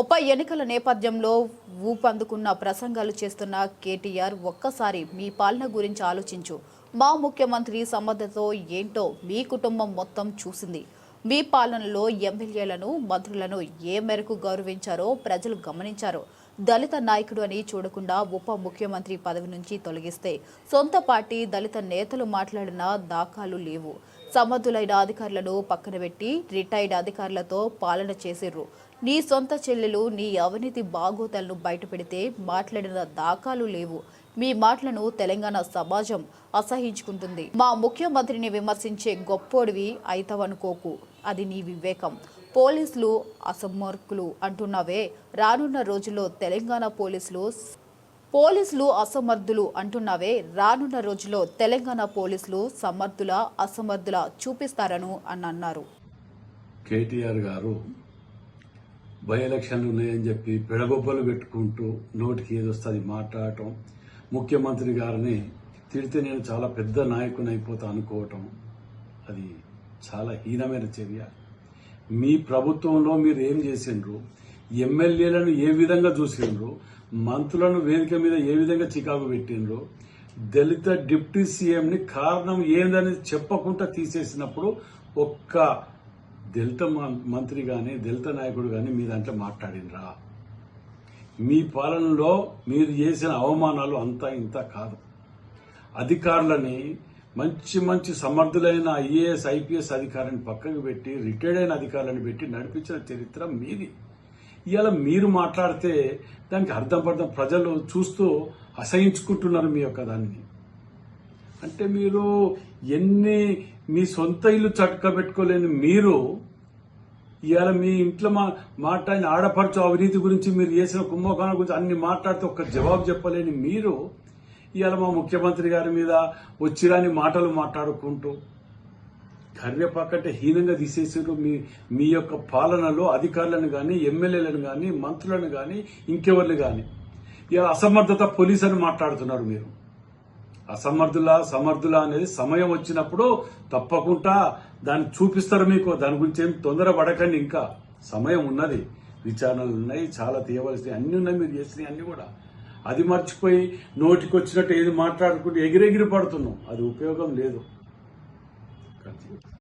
ఉప ఎన్నికల నేపథ్యంలో ఊపందుకున్న ప్రసంగాలు చేస్తున్న కేటీఆర్ ఒక్కసారి మీ పాలన గురించి ఆలోచించు. మా ముఖ్యమంత్రి సమర్థతో ఏంటో మీ కుటుంబం మొత్తం చూసింది. మీ పాలనలో ఎమ్మెల్యేలను మంత్రులను ఏ మేరకు గౌరవించారో ప్రజలు గమనించారు. దళిత నాయకుడు అని చూడకుండా ఉప ముఖ్యమంత్రి పదవి నుంచి తొలగిస్తే సొంత పార్టీ దళిత నేతలు మాట్లాడిన దాఖలు లేవు. సమర్థులైన అధికారులను పక్కన పెట్టి రిటైర్డ్ అధికారులతో పాలన చేసిర్రు. నీ సొంత చెల్లెలు నీ అవినీతి బాగోతలను బయటపెడితే మాట్లాడిన దాఖలు లేవు. మీ మాటలను తెలంగాణ సమాజం అసహించుకుంటుంది. మా ముఖ్యమంత్రిని విమర్శించే గొప్పోడివి అయితవనుకోకు అది నీ వివేకం. పోలీసులు అసమర్థులు అంటున్నావే. రానున్న రోజుల్లో తెలంగాణ పోలీసులు పోలీసులు అసమర్థులు అంటున్నావే. రానున్న రోజుల్లో తెలంగాణ పోలీసులు సమర్థుల అసమర్థుల చూపిస్తారను అని అన్నారు. కేటీఆర్ గారు బై ఎలక్షన్లు ఉన్నాయని చెప్పి పిడగొబ్బలు పెట్టుకుంటూ నోటికి ఏదొస్తుంది మాట్లాడటం ముఖ్యమంత్రి గారిని తిడితే నేను చాలా పెద్ద నాయకుని అయిపోతా అనుకోవటం అది చాలా హీనమైన చర్య. మీ ప్రభుత్వంలో మీరు ఏం చేసిండ్రు? ఎమ్మెల్యేలను ఏ విధంగా చూసిండ్రు? మంత్రులను వేదిక మీద ఏ విధంగా చికాకు పెట్టిండ్రు? దళిత డిప్యూటీ సీఎంని కారణం ఏందని చెప్పకుండా తీసేసినప్పుడు ఒక్క దళిత మం- మంత్రి కానీ దళిత నాయకుడు కానీ మీ దాంట్లో మాట్లాడినరా మీ పాలనలో మీరు చేసిన అవమానాలు అంతా ఇంత కాదు. అధికారులని మంచి మంచి సమర్థులైన ఐఏఎస్ ఐపీఎస్ అధికారిని పక్కకు పెట్టి రిటైర్డ్ అయిన అధికారులను పెట్టి నడిపించిన చరిత్ర మీది. ఇవాళ మీరు మాట్లాడితే దానికి అర్థం పర్థం ప్రజలు చూస్తూ అసహించుకుంటున్నారు మీ యొక్క దాన్ని. అంటే మీరు ఎన్ని మీ సొంత ఇల్లు చక్కబెట్టుకోలేని మీరు ఇవాళ మీ ఇంట్లో మా మాట్లాడిన ఆడపడుచు అవినీతి గురించి మీరు చేసిన కుంభకోణం గురించి అన్ని మాట్లాడితే ఒక్క జవాబు చెప్పలేని మీరు ఇవాళ మా ముఖ్యమంత్రి గారి మీద వచ్చిరాని మాటలు మాట్లాడుకుంటూ కర్రెపక్కటే హీనంగా తీసేసారు మీ మీ యొక్క పాలనలో అధికారులను కానీ ఎమ్మెల్యేలను కానీ మంత్రులను కానీ ఇంకెవరిని కానీ ఇలా అసమర్థత పోలీస్ అని మాట్లాడుతున్నారు మీరు. అసమర్థులా సమర్థులా అనేది సమయం వచ్చినప్పుడు తప్పకుండా దాన్ని చూపిస్తారు మీకు. దాని గురించి ఏం తొందర పడకండి ఇంకా. సమయం ఉన్నది. విచారణలు ఉన్నాయి చాలా తీయవలసినవి అన్ని ఉన్నాయి మీరు చేసినవి అన్ని కూడా. అది మర్చిపోయి నోటికి వచ్చినట్టు ఏది మాట్లాడుకుంటే ఎగిరెగిరి పడుతున్నాం. అది ఉపయోగం లేదు.